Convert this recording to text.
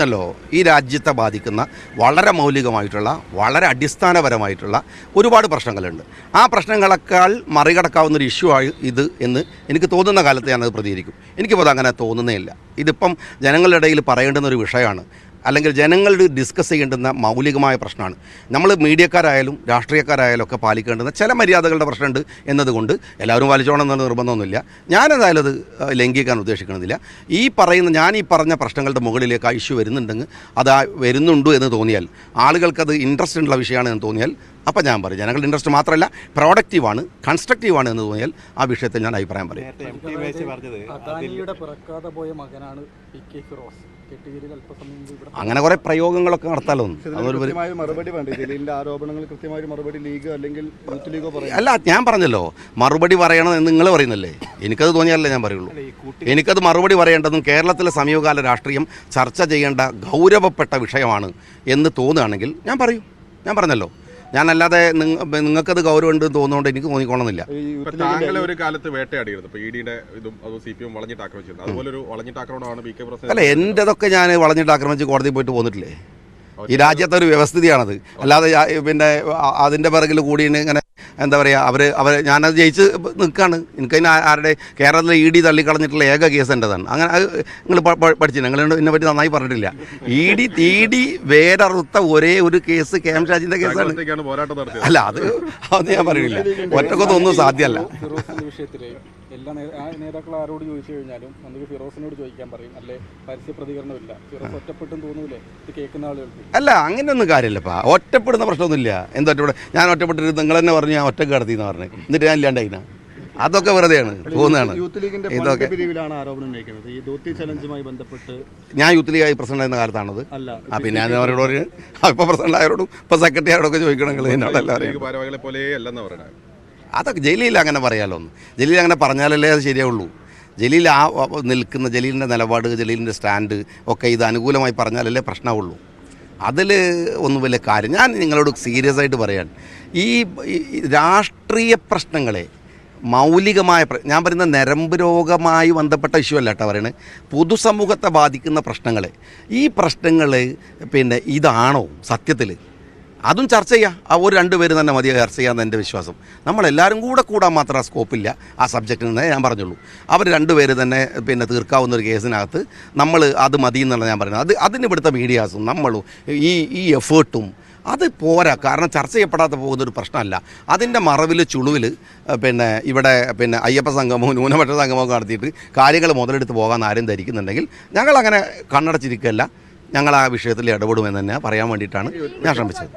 പറഞ്ഞല്ലോ ഈ രാജ്യത്തെ ബാധിക്കുന്ന വളരെ മൗലികമായിട്ടുള്ള വളരെ അടിസ്ഥാനപരമായിട്ടുള്ള ഒരുപാട് പ്രശ്നങ്ങളുണ്ട്. ആ പ്രശ്നങ്ങളെക്കാൾ മറികടക്കാവുന്ന ഒരു ഇഷ്യൂ ആയി ഇത് എന്ന് എനിക്ക് തോന്നുന്ന കാലത്ത് ഞാനത് പ്രതികരിക്കും. എനിക്കിപ്പോൾ അത് അങ്ങനെ തോന്നുന്നേ ഇല്ല. ഇതിപ്പം ജനങ്ങളുടെ ഇടയിൽ പറയേണ്ടുന്ന ഒരു വിഷയമാണ് അല്ലെങ്കിൽ ജനങ്ങളുടെ ഡിസ്കസ് ചെയ്യേണ്ടുന്ന മൗലികമായ പ്രശ്നമാണ്. നമ്മൾ മീഡിയക്കാരായാലും രാഷ്ട്രീയക്കാരായാലും ഒക്കെ പാലിക്കേണ്ടുന്ന ചില മര്യാദകളുടെ പ്രശ്നമുണ്ട് എന്നതുകൊണ്ട് എല്ലാവരും പാലിച്ചോണം എന്നുള്ള നിർബന്ധമൊന്നുമില്ല. ഞാനെന്തായാലും അത് ലംഘിക്കാൻ ഉദ്ദേശിക്കണമെന്നില്ല ഈ പറയുന്ന ഞാൻ ഈ പറഞ്ഞ പ്രശ്നങ്ങളുടെ മുകളിലേക്ക് ആ ഇഷ്യൂ വരുന്നുണ്ടെങ്കിൽ അത് ആ വരുന്നുണ്ട് എന്ന് തോന്നിയാൽ ആളുകൾക്കത് ഇൻട്രസ്റ്റ് ഉള്ള വിഷയമാണ് എന്ന് തോന്നിയാൽ അപ്പം ഞാൻ പറയും. ജനങ്ങളുടെ ഇൻട്രസ്റ്റ് മാത്രമല്ല പ്രൊഡക്റ്റീവാണ് കൺസ്ട്രക്റ്റീവാണ് എന്ന് തോന്നിയാൽ ആ വിഷയത്തിൽ ഞാൻ അഭിപ്രായം പറയും. അങ്ങനെ കുറെ പ്രയോഗങ്ങളൊക്കെ നടത്താലോ? ഒന്ന് ഇതിന് അതൊരു കൃത്യമായ മറുപടി ആരോപണങ്ങൾ കൃത്യമായ മറുപടി ലീഗ് അല്ലെങ്കിൽ യൂത്ത് ലീഗോ അല്ല ഞാൻ പറഞ്ഞല്ലോ. മറുപടി പറയണം എന്ന് നിങ്ങൾ പറയുന്നല്ലേ? എനിക്കത് തോന്നിയാലല്ലേ ഞാൻ പറയുള്ളൂ. എനിക്കത് മറുപടി പറയേണ്ടതും കേരളത്തിലെ സമീപകാല രാഷ്ട്രീയം ചർച്ച ചെയ്യേണ്ട ഗൗരവപ്പെട്ട വിഷയമാണ് എന്ന് തോന്നുകയാണെങ്കിൽ ഞാൻ പറയൂ. ഞാൻ പറഞ്ഞല്ലോ. ഞാനല്ലാതെ നിങ്ങ- നിങ്ങൾക്കത് ഗൗരവമുണ്ട് എന്ന് തോന്നുന്നതുകൊണ്ട് എനിക്ക് തോന്നിക്കോണമെന്നില്ല താങ്കളെ ഒരു കാലത്ത് വേട്ടയാടിയിരുന്നു. ഇപ്പൊ ഇ ഡിയുടെ ഇതും അത് സി പി എം വളഞ്ഞിട്ട് അതുപോലെ ഒരു വളഞ്ഞിട്ട് ആക്രമണമാണ് കെ അല്ല എന്റെതൊക്കെ ഞാൻ വളഞ്ഞിട്ട് ആക്രമിച്ച് കോടതി പോയിട്ട് പോന്നിട്ടില്ലേ? ഈ രാജ്യത്തെ ഒരു വ്യവസ്ഥിതിയാണത്. അല്ലാതെ പിന്നെ അതിന്റെ പിറകിൽ കൂടി ഇങ്ങനെ എന്താ പറയുക അവർ അവർ ഞാനത് ജയിച്ച് നിൽക്കുകയാണ് എനിക്കതിന് ആരുടെ കേരളത്തിലെ ഇ ഡി തള്ളിക്കളഞ്ഞിട്ടുള്ള ഏക കേസ് എന്റെതാണ് അങ്ങനെ അത് നിങ്ങൾ പഠിച്ചില്ല? നിങ്ങൾ എന്നെ പറ്റി നന്നായി പറഞ്ഞിട്ടില്ല. ഇ ഡി ഇ ഡി വേരറുത്ത ഒരേ ഒരു കേസ് കെ എം ഷാജിന്റെ കേസാണ്. പോരാട്ടം നടത്തിയത്. അല്ല അത് അത് ഞാൻ പറയില്ല ഒറ്റക്കൊന്നും ഒന്നും സാധ്യമല്ല എല്ലാ നേ- ആ നേതാക്കൾ ആരോട് ചോദിച്ചു കഴിഞ്ഞാലും നമുക്ക് ഫിറോസിനോട് ചോദിക്കാൻ പറയും. അല്ലെ? പരസ്യ പ്രതികരണമില്ല ഫിറോസ് ഒറ്റപ്പെട്ടും തോന്നൂലേ? ഇത് കേൾക്കുന്ന ആളുകൾക്ക്. അല്ല അങ്ങനെയൊന്നും കാര്യമില്ലപ്പാ. ഒറ്റപ്പെടുന്ന പ്രശ്നമൊന്നുമില്ല. എന്താ ഒറ്റപ്പെട ഞാൻ ഒറ്റപ്പെട്ടിട്ട് നിങ്ങൾ തന്നെ പറഞ്ഞു ഞാൻ ഒറ്റ കടത്തി എന്ന് പറഞ്ഞു. എന്നിട്ട് ഞാൻ ഇല്ലാണ്ടായിന അതൊക്കെ വെറുതെയാണ്. ലീഗിന്റെ ഇതൊക്കെ ഞാൻ യൂത്ത് ലീഗായി പ്രസിഡന്റ് ആയിരുന്ന കാലത്താണത്. അല്ല. ആ പിന്നെ ഞാൻ അവരോട് ഇപ്പൊ പ്രസിഡന്റ് ആയവരോടും ഇപ്പൊ സെക്രട്ടറി ആരോടൊക്കെ ചോദിക്കണമെങ്കിൽ എന്നോടല്ല ലീഗ് അതൊക്കെ ജലീൽ അങ്ങനെ പറയാലോ ഒന്ന്. ജലീൽ അങ്ങനെ പറഞ്ഞാലല്ലേ അത് ശരിയാവുള്ളൂ. ജലീൽ ആ നിൽക്കുന്ന ജലീലിന്റെ നിലപാട് ജലീലിന്റെ സ്റ്റാൻഡ് ഒക്കെ ഇത് അനുകൂലമായി പറഞ്ഞാലല്ലേ പ്രശ്നമുള്ളൂ അതിൽ ഒന്നും വലിയ കാര്യം. ഞാൻ നിങ്ങളോട് സീരിയസ് ആയിട്ട് പറയാൻ. ഈ രാഷ്ട്രീയ പ്രശ്നങ്ങളെ മൗലികമായ ഞാൻ പറയുന്ന നരമ്പ് രോഗമായി ബന്ധപ്പെട്ട ഇഷ്യൂ അല്ല കേട്ടോ പറയണത് പൊതുസമൂഹത്തെ ബാധിക്കുന്ന പ്രശ്നങ്ങളെ. ഈ പ്രശ്നങ്ങൾ പിന്നെ ഇതാണോ സത്യത്തിൽ അതും ചർച്ച ചെയ്യാം. ആ ഒരു രണ്ട് പേര് തന്നെ മതി ചർച്ച ചെയ്യാമെന്ന് എന്റെ വിശ്വാസം. നമ്മളെല്ലാവരും കൂടെ കൂടാൻ മാത്രം ആ സ്കോപ്പില്ല. ആ സബ്ജക്റ്റിൽ നിന്നേ ഞാൻ പറഞ്ഞുള്ളൂ. അവർ രണ്ട് പേര് തന്നെ പിന്നെ തീർക്കാവുന്ന ഒരു കേസിനകത്ത് നമ്മൾ അത് മതി എന്നുള്ള ഞാൻ പറയുന്നത്. അത് അതിന് ഇവിടുത്തെ മീഡിയാസും നമ്മളും ഈ ഈ എഫേർട്ടും അത് പോരാ. കാരണം ചർച്ച ചെയ്യപ്പെടാത്ത പോകുന്നൊരു പ്രശ്നമല്ല. അതിന്റെ മറവിൽ ചുളുവിൽ പിന്നെ ഇവിടെ പിന്നെ അയ്യപ്പ സംഗമവും ന്യൂനപക്ഷ സംഗമവും നടത്തിയിട്ട് കാര്യങ്ങൾ മുതലെടുത്ത് പോകാൻ ആരും ധരിക്കുന്നുണ്ടെങ്കിൽ ഞങ്ങളങ്ങനെ കണ്ണടച്ചിരിക്കുകയല്ല. ഞങ്ങൾ ആ വിഷയത്തിൽ ഇടപെടുമെന്ന് തന്നെ പറയാൻ വേണ്ടിയിട്ടാണ് ഞാൻ ശ്രമിച്ചത്.